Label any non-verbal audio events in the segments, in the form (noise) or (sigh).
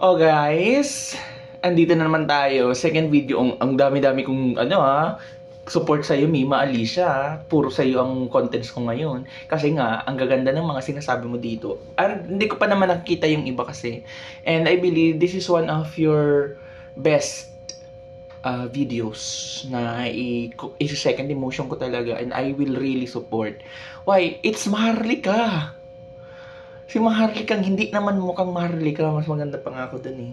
Oh guys, andito na naman tayo. Second video, ang, ang dami-dami kong ano ha, support sa'yo, Mima Alicia. ha. Puro sa'yo ang contents ko ngayon. Kasi nga, ang gaganda ng mga sinasabi mo dito. Ah, hindi ko pa naman nakikita yung iba kasi. And I believe this is one of your best uh, videos na i-second emotion ko talaga and I will really support. Why? It's Maharlika. Si Maharlika, hindi naman mukhang Maharlika. Mas maganda pa nga ako dun eh.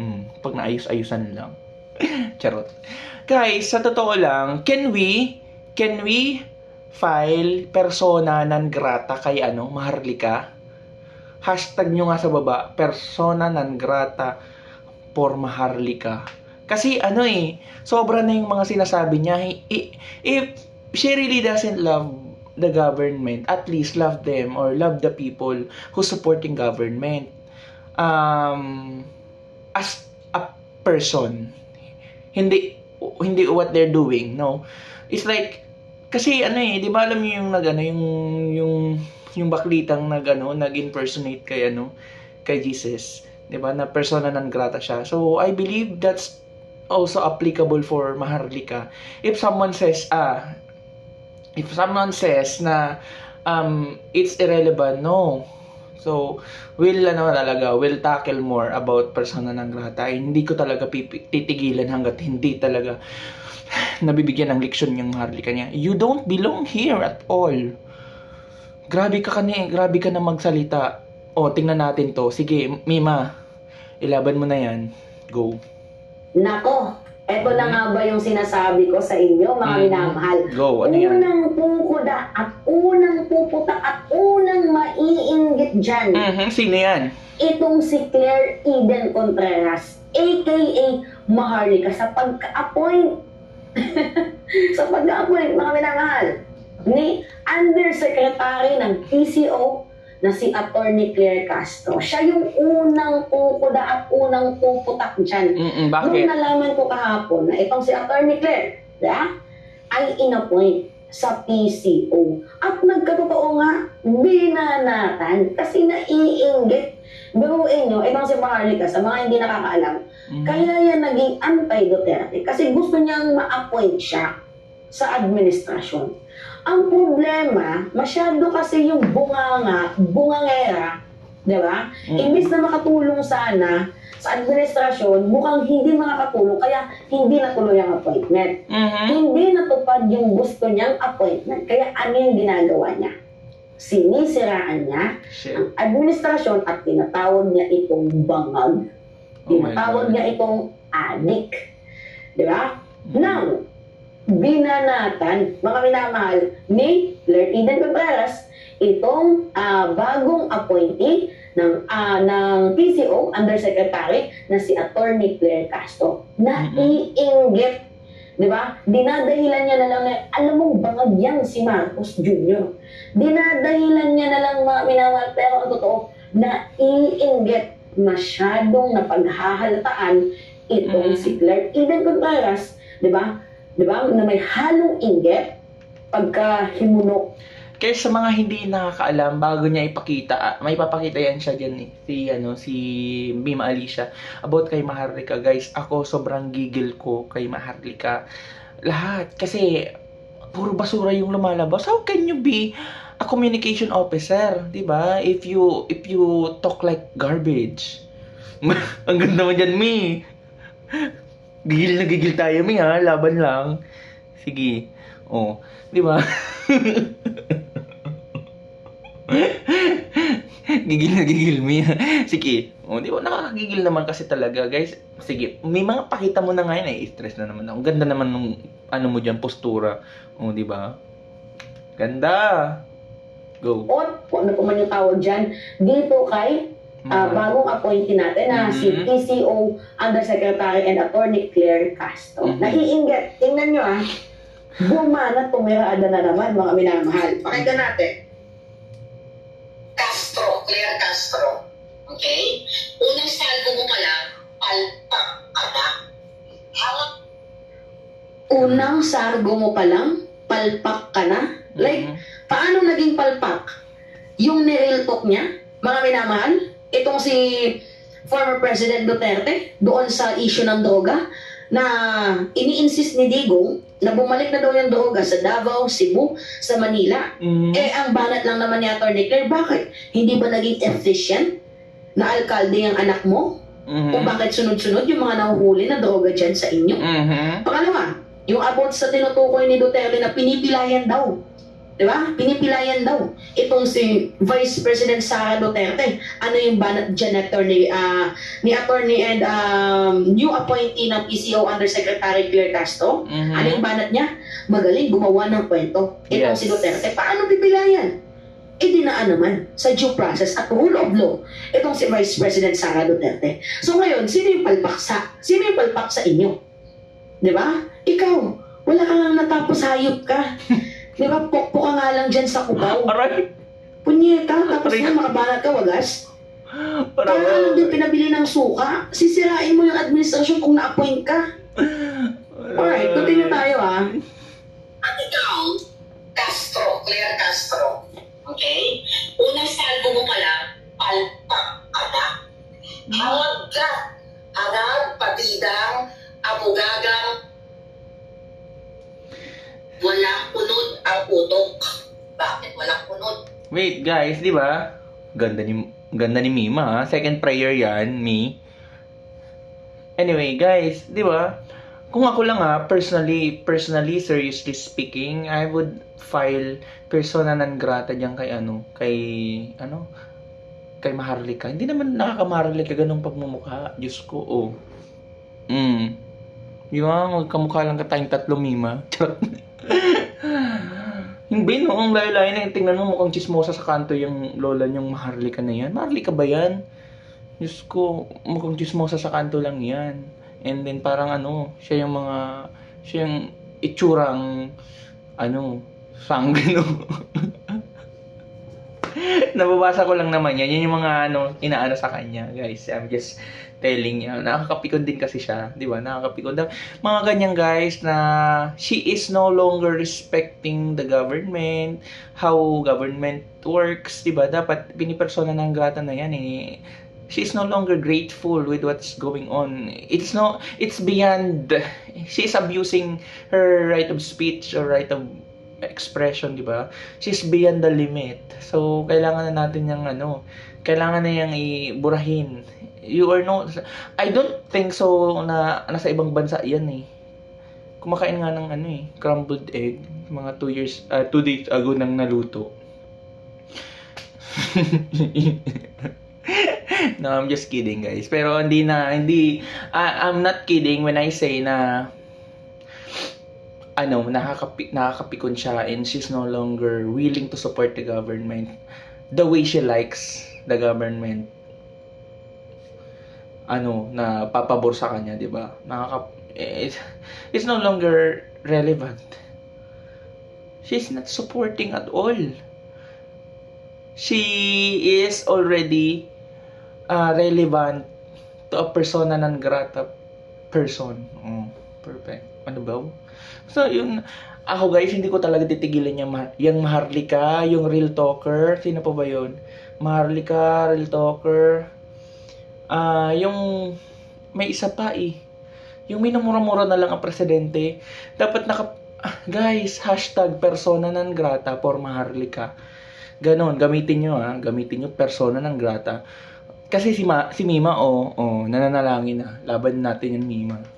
Mm, pag naayos-ayusan lang. (laughs) Charot. Guys, sa totoo lang, can we, can we file persona non grata kay ano, Maharlika? Hashtag nyo nga sa baba, persona non grata for Maharlika. Kasi ano eh, sobra na yung mga sinasabi niya. If she really doesn't love the government, at least love them or love the people who supporting government. Um, as a person, hindi hindi what they're doing, no. It's like kasi ano eh, 'di ba alam niyo yung nag ano, yung yung yung baklitang nag ano, nag-impersonate kay ano, kay Jesus, 'di ba? Na persona non grata siya. So I believe that's also applicable for Maharlika. If someone says, ah, if someone says na um, it's irrelevant, no. So, will ano talaga, will tackle more about persona non grata. Hindi ko talaga titigilan hanggat hindi talaga (sighs) nabibigyan ng leksyon yung Maharlika niya. You don't belong here at all. Grabe ka kani, grabe ka na magsalita. O, tingnan natin to. Sige, Mima, ilaban mo na yan. Go. Nako, eto na nga ba yung sinasabi ko sa inyo, mga Mm. minamahal. Go, ano yan? Unang pukuda at unang puputa at unang maiinggit dyan, Mhm, sino yan? itong si Claire Eden Contreras, aka Maharlika, sa pagka-appoint, (laughs) sa pagka-appoint, mga minamahal, ni Undersecretary ng PCO na si Attorney Claire Castro. Siya yung unang pukuda at unang puputak dyan. Mm-mm, Nung bakit? nalaman ko kahapon na itong si Attorney Claire, yeah, ay inappoint sa PCO. At nagkatotoo nga, binanatan kasi naiinggit. Biruin nyo, itong si Maharlika, sa mga hindi nakakaalam, Mhm. kaya yan naging anti-Duterte kasi gusto niyang ma-appoint siya sa administrasyon. Ang problema, masyado kasi yung bunganga, bungangera, di ba? Mm. Imbis na makatulong sana sa administrasyon, mukhang hindi makakatulong, kaya hindi natuloy ang appointment. Mhm. Hindi natupad yung gusto niyang appointment, kaya ano yung ginagawa niya? Sinisiraan niya Shit. ang administrasyon at tinatawag niya itong bangag. Oh Tinatawag God. niya itong adik. Di ba? Mhm. Now, binanatan, mga minamahal, ni Claire Eden Contreras, itong ah, bagong appointee ng ah, ng PCO Undersecretary na si Attorney Claire Castro. Naiinggit. Di ba? Dinadahilan niya na lang na, alam mo, bangag yan si Marcos Jr. Dinadahilan niya na lang mga minamahal, pero ang totoo, naiinggit. Masyadong napaghahalataan itong Mhm. si Claire Eden Contreras, di ba? Di ba? Na may halong inggit pagka himunok. Kaya sa mga hindi nakakaalam, bago niya ipakita, ah, may papakita yan siya dyan eh, si, ano, si Mima Alicia, about kay Maharlika. Guys, ako sobrang gigil ko kay Maharlika. Lahat. Kasi, puro basura yung lumalabas. How can you be a communication officer, 'di ba? If you if you talk like garbage. (laughs) Ang ganda mo diyan, Mi. Gigil na gigil tayo, Mi, ha? Laban lang. Sige. Oh, 'di ba? (laughs) gigil na gigil, Mi. Sige. Oh, 'di ba nakakagigil naman kasi talaga, guys. Sige, may mga pakita mo na ngayon eh, stress na naman. Ang ganda naman nung ano mo diyan, postura. Oh, 'di ba? Ganda. Go. O kung ano pa man yung tawag dyan, dito kay Mhm. bagong appointee natin na si Mhm. PCO Undersecretary and Attorney Claire Castro. Mhm. Naiinggit. Tingnan nyo ah. Bumana, tumirada na naman mga minamahal. Pakinggan natin. Castro, Claire Castro. Okay? Unang salvo mo pa lang, palpak ka na. Hawak Unang sargo mo pa lang, palpak ka na. Like, Mhm. paano naging palpak? Yung nireal talk niya, mga minamahal, itong si former President Duterte doon sa issue ng droga na ini-insist ni Digong na bumalik na daw yung droga sa Davao, Cebu, sa Manila. Mhm. Eh, ang banat lang naman ni Atty. Claire, bakit? Hindi ba naging efficient na alkalde ang anak mo? Mhm. Kung bakit sunod-sunod yung mga nahuhuli na droga dyan sa inyo? Mhm. Pangalawa, yung about sa tinutukoy ni Duterte na pinipilayan daw. Di ba? Pinipilayan daw. Itong si Vice President Sara Duterte. Ano yung banat dyan attorney, ah, ni attorney and um, new appointee ng PCO Undersecretary Claire Castro? Mhm. Ano yung banat niya? Magaling gumawa ng kwento. Itong Yes. si Duterte. Paano pipilayan? Eh dinaan naman sa due process at rule of law. Itong si Vice President Sara Duterte. So ngayon, sino yung palpak sa? Sino yung palpak sa inyo? Di ba? Ikaw, wala ka lang natapos hayop ka. (laughs) Di ba? Pokpo ka nga lang dyan sa kubaw. Aray! Punyeta, tapos Aray. na makabanat ka wagas. Kaya ka lang din pinabili ng suka. Sisirain mo yung administrasyon kung na-appoint ka. Alright, continue tayo ah. At ikaw, Castro, Claire Castro, okay? Unang salvo mo pa lang, palpak ka na. Hawag ka. Harap, patidang, abugagang, Wait, guys, di ba? Ganda ni ganda ni Mima, ha? Second prayer 'yan, me. Anyway, guys, di ba? Kung ako lang ha, personally, personally, seriously speaking, I would file persona non grata diyan kay ano, kay ano, kay Maharlika. Hindi naman nakakamaharlika ganung pagmumukha. Diyos ko, oh. Mm. Di ba? Magkamukha lang ka tayong tatlo, Mima. (laughs) Charot. Hindi, no? Ang layo-layo na. Tingnan mo, mukhang chismosa sa kanto yung lola niyong Maharlika na yan. Maharlika ba yan? Diyos ko, mukhang chismosa sa kanto lang yan. And then parang ano, siya yung mga, siya yung itsurang, ano, sanggano. (laughs) Nababasa ko lang naman yan. Yan yung mga ano, inaano sa kanya, guys. I'm just telling you. Nakakapikon din kasi siya. Di ba? Nakakapikon. Mga ganyan, guys, na she is no longer respecting the government, how government works, di ba? Dapat pinipersona ng grata na yan eh. She is no longer grateful with what's going on. It's no, it's beyond, she is abusing her right of speech or right of expression, di ba? She's beyond the limit. So, kailangan na natin yung ano, kailangan na yung iburahin. You are no, I don't think so na nasa ibang bansa yan eh. Kumakain nga ng ano eh, crumbled egg, mga 2 years, 2 days ago nang naluto. (laughs) no, I'm just kidding guys. Pero hindi na, hindi, I- I'm not kidding when I say na ano, nakakapi, nakakapikon siya and she's no longer willing to support the government the way she likes the government ano, na papabor sa kanya, di ba? Nakaka, it's, it's no longer relevant. She's not supporting at all. She is already uh, relevant to a persona non grata person. Oh, perfect. Ano ba? So, yun, ako guys, hindi ko talaga titigilan yung, ma- yung Maharlika, yung Real Talker. Sino pa ba yun? Maharlika, Real Talker. Ah, yung may isa pa eh. Yung minumura-mura na lang ang presidente. Dapat naka... ah, guys, hashtag persona non grata for Maharlika. Ganon, gamitin nyo ha. Gamitin nyo persona non grata. Kasi si, Ma, si Mima, oh, oh, nananalangin na. Laban natin yung Mima.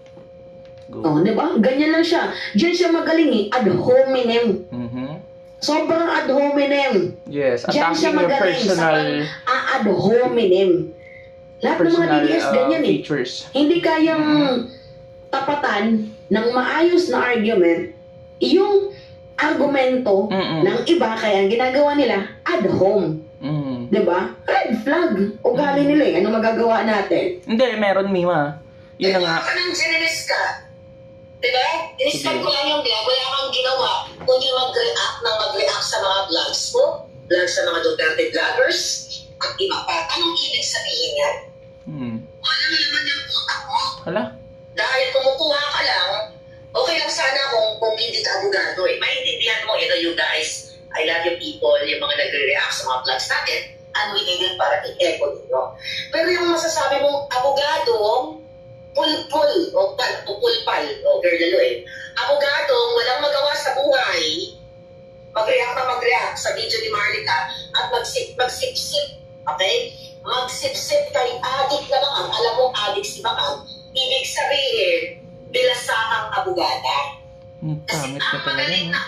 Go. Oh, di ba? Ganyan lang siya. Diyan siya magaling eh. Ad hominem. Mhm. Sobrang ad hominem. Yes, Diyan siya attacking your magaling personal sa A ad hominem. Lahat ng mga DDS uh, ganyan eh. features. Hindi kayang tapatan ng maayos na argument yung argumento Mm-mm. ng iba kaya ang ginagawa nila ad hom. Mm. 'Di ba? Red flag. Ugali nila eh. Ano magagawa natin? Hindi, meron Mima. Yun na nga. Ka nang geninis ka. Diba? Inispan ko lang yung vlog, wala kang ginawa kundi mag-react ng mag-react sa mga vlogs mo, vlogs sa mga Duterte vloggers, at iba pa. Anong ibig sabihin yan? Hmm. Walang laman yung utak mo. Hala. Dahil kumukuha ka lang, okay lang sana kung, kung hindi ka abogado eh. Maintindihan mo, you know, you guys, I love you people, yung mga nagre-react sa mga vlogs natin, unwittingly para i-echo ninyo. Pero yung masasabi mong abogadong pulpul o pal, o pulpal o girlalo eh. Abogadong walang magawa sa buhay, mag-react na mag-react sa video ni Marlica at magsip, magsipsip, okay? Magsipsip kay adik na Bakang. Alam mo, adik si Bakang. Ibig sabihin, bilasahang abogada. Hmm, Kasi pangit na talaga, na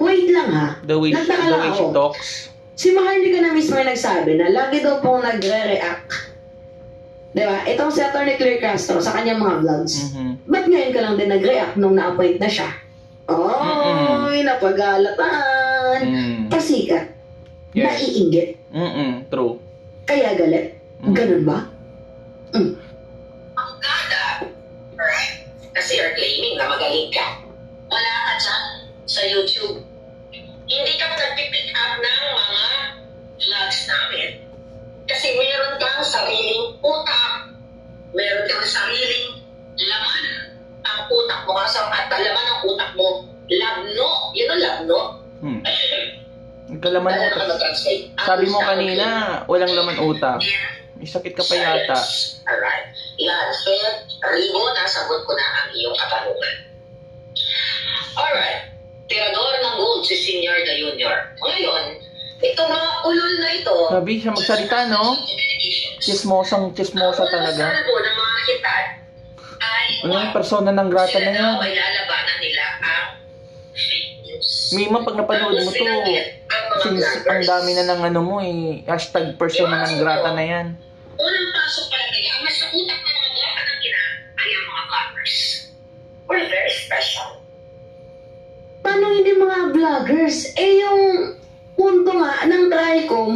Wait lang ha. The way, the way she talks. Si Maharlika na mismo yung nagsabi na lagi daw pong nagre-react. Di ba? Itong si Atty. Claire Castro sa kanyang mga vlogs. Mhm. Ba't ngayon ka lang din nag-react nung na-appoint na siya? Oy, napagalatan. Mm. Pasikat. Yes. Naiinggit. Mm-mm, true. Kaya galit. Mm. Ganun ba? abogada, right? Kasi you're claiming na magaling ka. Wala ka dyan sa YouTube. Hindi ka nagpipick up ng mga vlogs namin. Kasi meron kang sariling utak. Meron kang sariling laman. Ang utak mo kasi at ang laman ng utak mo, labno. Yun ang labno. Hmm. Nagkalaman Ano utak. Sabi mo kanina, walang laman utak. May sakit ka pa yata. Alright. Yan. So, Rigo, nasagot ko na ang iyong katanungan. Alright. Tirador ng gold si Senior na Junior. Ngayon, itong mga ulol na ito, Sabi siya magsalita, no? Chismosang chismosa talaga. Ang servo ng mga kitan ay Ano yung persona ng grata na yan? daw ay lalabanan nila ang fake news. Mima, pag napanood mo to, since ang dami na ng ano mo eh, hashtag persona ng grata na yan. Unang pasok pala nila, ang nasa utak ng mga bata ng ina ay ang mga vloggers. We're very special. Paano hindi mga vloggers? Eh yung punto nga ng TRICOM,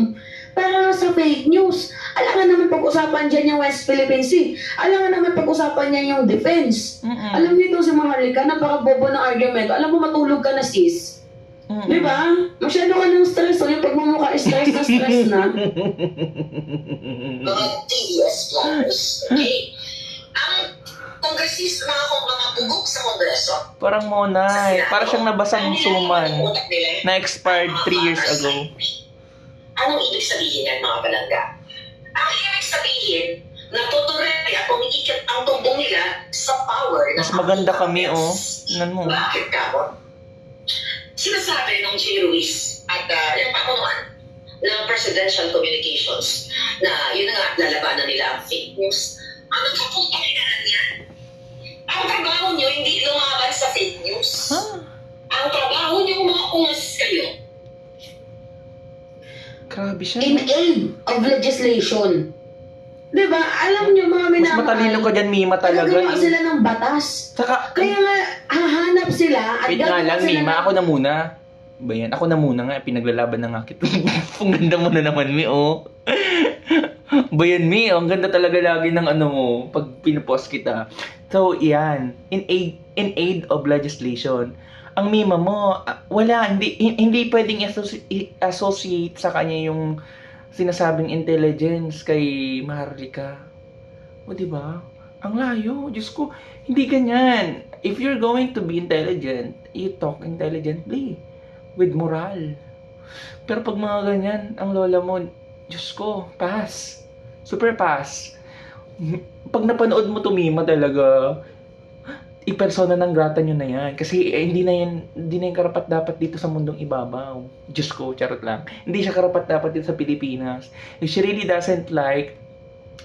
para sa fake news. Alangan naman pag-usapan dyan yung West Philippine Sea. Alangan naman pag-usapan niya yung defense. Mm-mm. Alam niyo itong si Maharlika, napaka-bobo ng argumento. Alam mo, matulog ka na sis. Mm-mm. Di ba? Masyado ka ng stress. O yung pagmumukha, stress na stress na. (laughs) Mga vloggers. Okay? (laughs) Kongresista, mga kong mga bugok sa kongreso. Parang monay. Para siyang nabasang suman na expired 3 years ago. Anong ibig sabihin yan, mga balangga? Ang ibig sabihin, natutuloy at umiikot ang tumbong nila sa power Mas maganda kami, oh. Tingnan mo. Bakit ka mo? Sinasabi ng J. Ruiz at uh, yung pakunuan ng Presidential Communications na yun na nga, lalabanan nila ang fake news. Ano ka pong pakinanan yan? Ang trabaho nyo hindi lumaban sa fake news. Ha? Ang trabaho nyo mga ungas kayo. Grabe siya. In no? aid of legislation. Di ba? Alam niyo, mga Mas minamahal. matalino ka dyan, Mima talaga. Nagagawa eh. sila ng batas. Saka, Kaya nga, hahanap sila at wait nga lang, Mima. ng- Ako na muna. Ba yan? Ako na muna nga. Pinaglalaban na nga kita. (laughs) Ang ganda mo na naman, Mi, oh. Ba yan, Mi? Oh, Ang ganda talaga lagi ng ano mo pag pinupost kita. So, yan. In aid, in aid of legislation. Ang mima mo, ah, wala, hindi, hin- hindi pwedeng associate sa kanya yung sinasabing intelligence kay Maharlika. O, di ba? Ang layo. Diyos ko, hindi ganyan. If you're going to be intelligent, you talk intelligently. With moral. Pero pag mga ganyan, ang lola mo, Diyos ko, pass. Super pass. Pag napanood mo tumima talaga, ipersona ng grata nyo na yan. Kasi eh, hindi na yan, hindi na yan karapat dapat dito sa mundong ibabaw. Diyos ko, charot lang. Hindi siya karapat dapat dito sa Pilipinas. She really doesn't like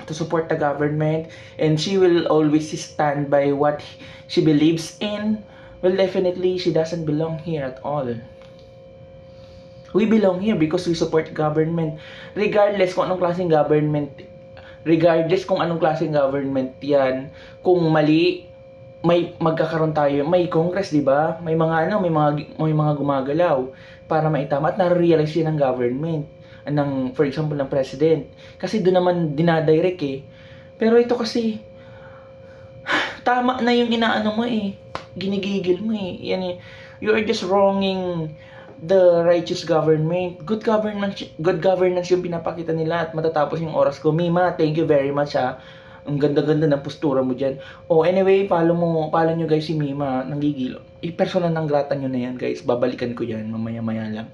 to support the government and she will always stand by what she believes in, well, definitely she doesn't belong here at all. We belong here because we support government. Regardless kung anong klaseng government, regardless kung anong klaseng government yan, kung mali, may magkakaroon tayo, may congress, di ba? May mga ano, may mga may mga gumagalaw para maitama at na-realize ng government ng for example ng president. Kasi doon naman dinadirect eh. Pero ito kasi (sighs) tama na yung inaano mo eh. Ginigigil mo eh. Yan eh. You are just wronging the righteous government good governance good governance yung pinapakita nila at matatapos yung oras ko Mima thank you very much ah ang ganda-ganda ng postura mo dyan. Oh, anyway, follow mo, follow nyo guys si Mima, nanggigil. I-personal ng grata nyo na yan guys. Babalikan ko yan mamaya-maya lang.